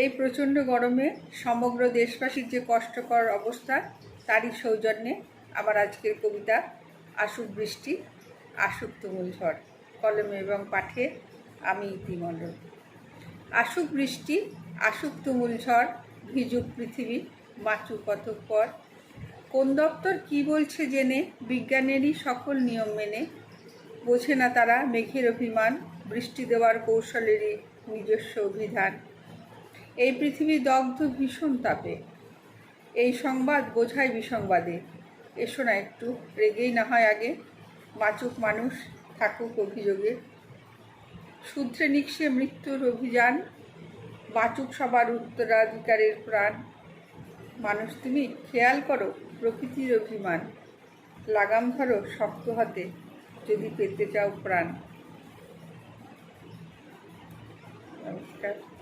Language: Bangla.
এই প্রচণ্ড গরমে সমগ্র দেশবাসীর যে কষ্টকর অবস্থা, তারই সৌজন্যে আবার আজকের কবিতা আসুক বৃষ্টি, আসুক তুমুল ঝড়, কলমে এবং পাঠে আমি ইতিমণ্ডল আসুক বৃষ্টি, আসুক তুমুল ঝড়, ভিজুক পৃথিবী, বাঁচুক কতক পর। কোন দপ্তর কি বলছে জেনে, বিজ্ঞানেরই সকল নিয়ম মেনে। বোঝে না তারা মেঘের অভিমান, বৃষ্টি দেওয়ার কৌশলেরই নিজস্ব অভিধান। এই পৃথিবী দগ্ধ ভীষণ তাপে। এই সংবাদ বোঝায় বিসংবাদে। এসো না একটু, রেগেই না হয় আগে। বাঁচুক মানুষ, থাকুক অভিযোগে। সূত্রে নিঃসে মৃত্যুর অভিযান। বাঁচুক সবার উত্তরাধিকারের প্রাণ। মানুষ তুমি খেয়াল করো, প্রকৃতির অভিমান। লাগাম ধরো শক্ত হাতে, যদি পেতে চাও প্রাণ। নমস্কার।